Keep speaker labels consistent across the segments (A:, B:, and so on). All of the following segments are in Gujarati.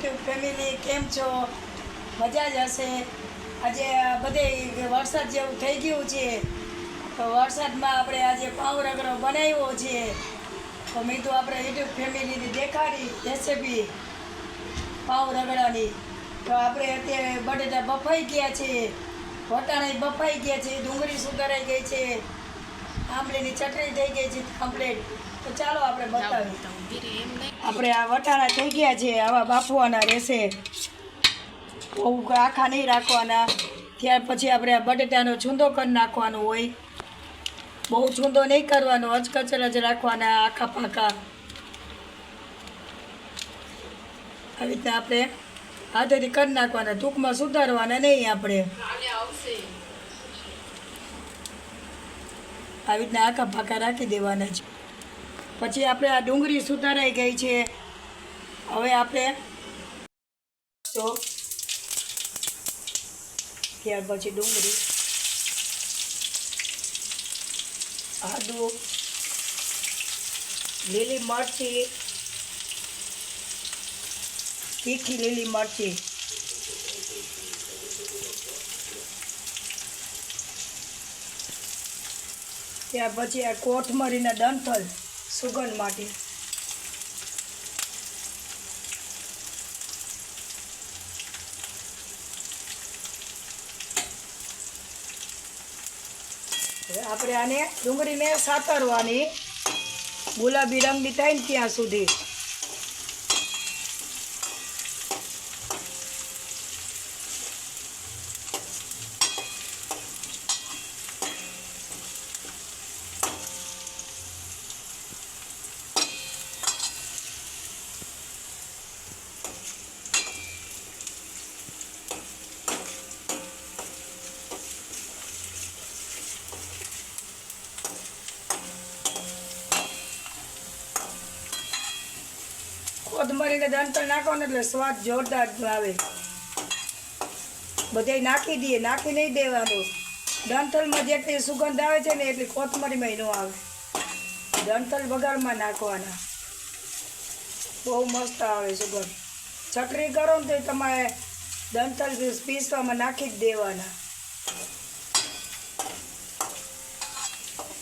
A: યુટ્યુબ ફેમિલી કેમ છો? મજા જ હશે. આજે બધે વરસાદ જેવું થઈ ગયું છે. તો વરસાદમાં આપણે આજે પાઉં રગડો બનાવ્યો છે. તો મેં તો આપણે યુટ્યુબ ફેમિલીની દેખાડી રેસીપી પાઉં રગડાની. તો આપણે અત્યારે બટેટા બફાઈ ગયા છે. વટાણા બફાઈ ગયા છે, ડુંગળી સુધારાઈ ગઈ છે. આંબલીની ચટણી થઈ ગઈ છે કમ્પ્લીટ તો ચાલો આપણે બતાવી આપણે આ વટાણા થઈ ગયા છે આવા બાફવાના રહેશે. બહુ આખા નહીં રાખવાના. ત્યાર પછી આપણે આ બટેટાનો છૂંદો કરી નાખવાનો હોય. બહુ છૂંદો નહીં કરવાનો અચકચર જ રાખવાના આખા પાકા. આવી રીતે આપણે હાથેથી કરી નાખવાના ટૂંકમાં સુધારવાના નહીં આપણે. આવી રીતના આખા પાકા રાખી દેવાના છે. પછી આપણે આ ડુંગળી સુધારાઈ ગઈ છે. હવે આપણે તો ત્યાર પછી ડુંગળી, આદુ, લીલી મરચી, તીખી લીલી મરચી ત્યાર પછી આ કોથમરીના ડંઠલ સુગંધ માટે. આપણે આને ડુંગળીને સાતરવાની ગુલાબી રંગની થાય ને ત્યાં સુધી. કોથમરીને દંતર ને એટલે સ્વાદ જોરદાર આવે બધે નાખી દઈએ, નાખી નહીં દેવાનું. દંતલમાં જેટલી સુગંધ આવે છે ને એટલી કોથમરીમાં ન આવે. દંતલ બગાડમાં નાખવાના. બહુ મસ્ત આવે સુગંધ. ચટણી કરો ને તો તમારે દંતલ પીસવામાં નાખી જ દેવાના.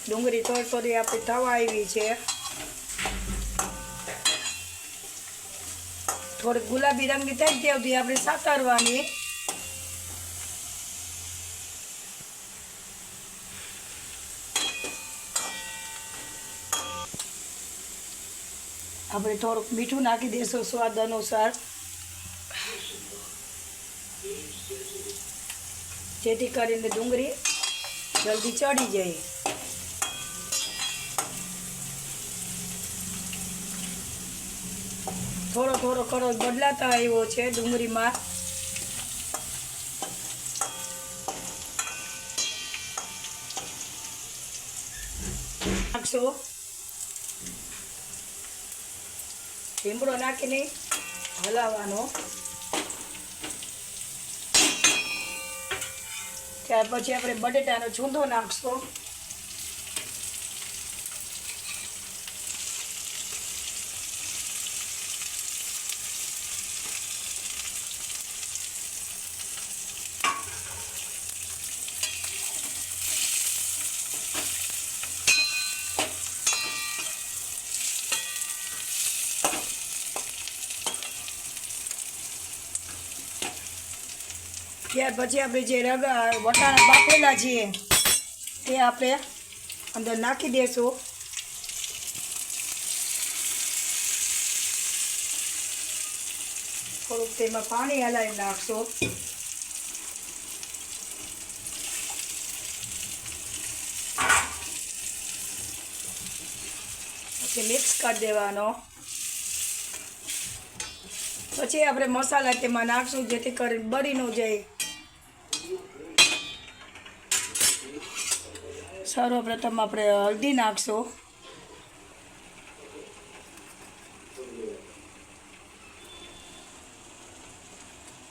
A: ડુંગળી થોડી થોડી આપણી થવા આવી છે. થોડી ગુલાબી રંગની થઈ ત્યાં સુધી આપણે સાતરવાની. આપણે થોડુંક મીઠું નાખી દઈશું સ્વાદ અનુસાર. જેથી કરીને ડુંગળી જલ્દી ચડી જાય. થોડો થોડો કલર બદલાતા આવ્યો છે ડુંગળીમાં. નાખશો. લીમડો નાખીને હલાવવાનો. ત્યાર પછી આપણે બટેટાનો છૂંદો નાખશો. ત્યાર પછી આપણે જે રગ વટાણા બાફેલા છીએ, તે આપણે અંદર નાખી દઈશું થોડુંક તેમાં પાણી હલાવી નાખશો. પછી મિક્સ કરી દેવાનો. પછી આપણે મસાલા તેમાં નાખશું, જેથી કરીને બળી ન જાય. સર્વપ્રથમ આપણે હળદી નાખશું.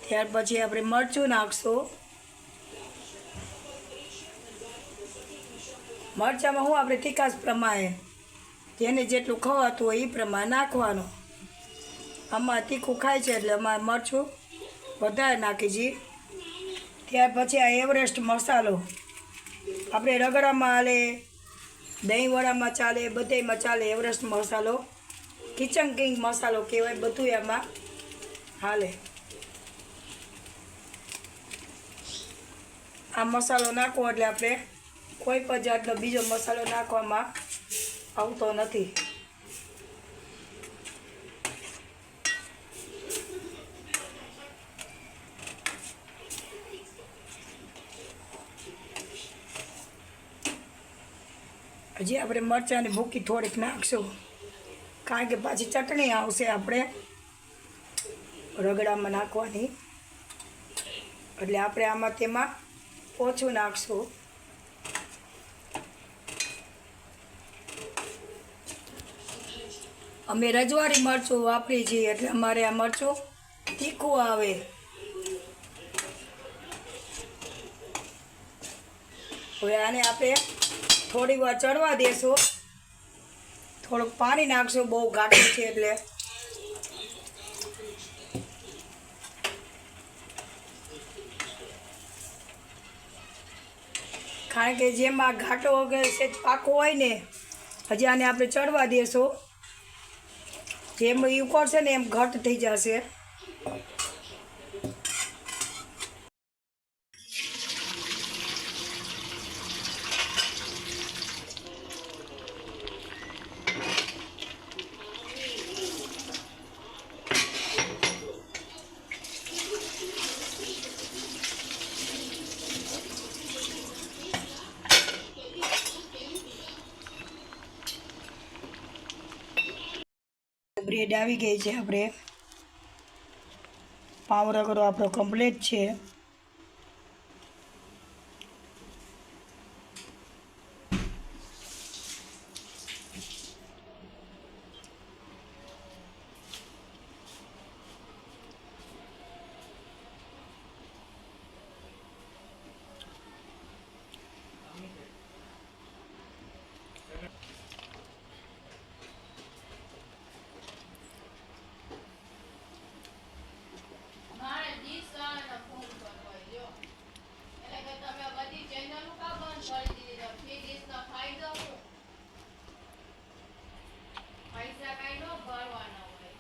A: ત્યાર પછી આપણે મરચું નાખશું. મરચાંમાં હું આપણે તીખાશ પ્રમાણે જેને જેટલું ખવાતું હોય એ પ્રમાણે નાખવાનું. આમાં તીખું ખાય છે એટલે અમારે મરચું વધારે નાખી છીએ ત્યાર પછી આ એવરેસ્ટ મસાલો. આપણે રગડામાં હાલે, દહીંવડામાં ચાલે બધેમાં ચાલે, એવરેસ્ટ મસાલો, કિચન કિંગ મસાલો કહેવાય બધું એમાં હાલે. આ મસાલો નાખવો એટલે આપણે કોઈ પણ જાતનો બીજો મસાલો નાખવામાં આવતો નથી. હજી આપણે મરચાંની ભૂકી થોડીક નાખશું. કારણ કે પાછી ચટણી આવશે આપણે રગડામાં નાખવાની. એટલે આપણે આમાં તેમાં ઓછું નાખશું. અમે રજવાડી મરચું વાપરી છીએ એટલે અમારે આ મરચું તીખું આવે. હવે આને આપણે થોડી વાર ચડવા દેશો. થોડુંક પાણી નાખશું, બહુ ઘાટું છે એટલે. કારણ કે જેમાં ઘાટો વગર પાકો હોય ને, હજી આને આપણે ચડવા દેશો. જેમ એ ઉકળશે ને એમ ઘટ થઈ જશે. બ્રેડ આવી ગઈ છે આપણે. પાવરગરો આપણો કમ્પ્લીટ છે
B: મારે ડીશ વાળાને ફોન કરવો લ્યો એટલે કે તમે બધી ચેનલો કા બંધ કરી દીધી છે ફ્રી ડીશનો ફાયદો શું પૈસા કાંઈ ન ભરવાના હોય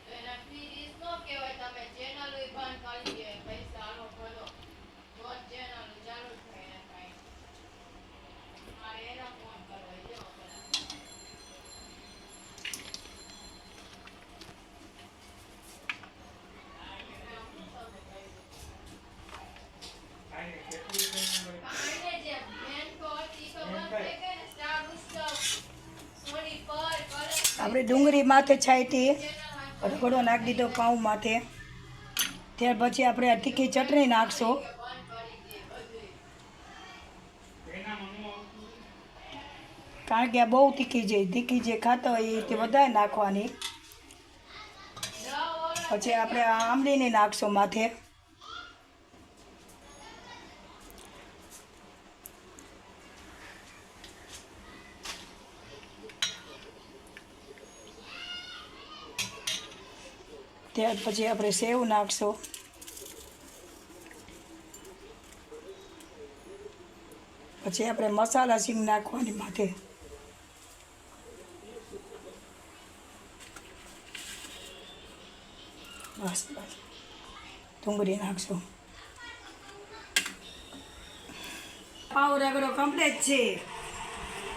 B: તો એના ફ્રી ડીશ નો કહેવાય તમે ચેનલો ય બંધ કરી દે પૈસા આલો ભરો તો જ ચેનલ ચાલુ થાય એને કાંઈ મારે એના ફોન કરવો લ્યો પેલા કાંઈ જે મેન તો હતી તો બંધ થઈ ગઈ ને સ્ટાર ઉત્સવ સોની પર
A: આપણે ડુંગળી માથે છાંટી, રગડો નાખી દીધો પાઉં માથે. ત્યાર પછી આપણે તીખી ચટણી નાખશું. કારણ કે આ બહુ તીખી છે. તીખી જે ખાતા હોય તે વધારે નાખવાની. પછી આપણે આંબલીને નાખશું માથે. ત્યાર પછી આપણે સેવ નાખશું. પછી આપણે મસાલા સિંગ નાખવાની માથે બસ બસ. ડુંગળી નાખશું. પાવ રગડો કમ્પ્લીટ છે.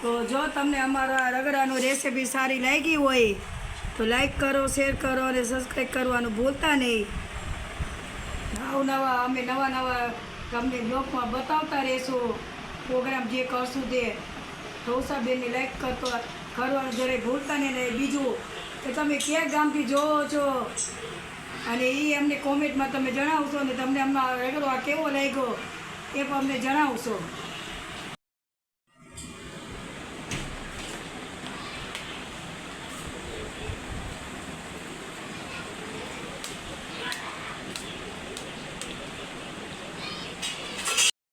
A: તો જો તમને અમારા રગડાનું રેસીપી સારી લાગી હોય તો લાઈક કરો શેર કરો અને સબસ્ક્રાઈબ કરવાનું ભૂલતા નહીં. નવ નવા, અમે નવા નવા તમને બ્લોગમાં બતાવતા રહેશું. પ્રોગ્રામ જે કરશું તે ઢોસાબેનને લાઈક કરતો, કરવાનું જરાય ભૂલતા નહીં બીજું, કે તમે ક્યાં ગામથી જોવો છો? અને એ અમને કોમેન્ટમાં તમે જણાવશો ને તમને અમને આ કેવો લાગ્યો, એ પણ અમને જણાવશો.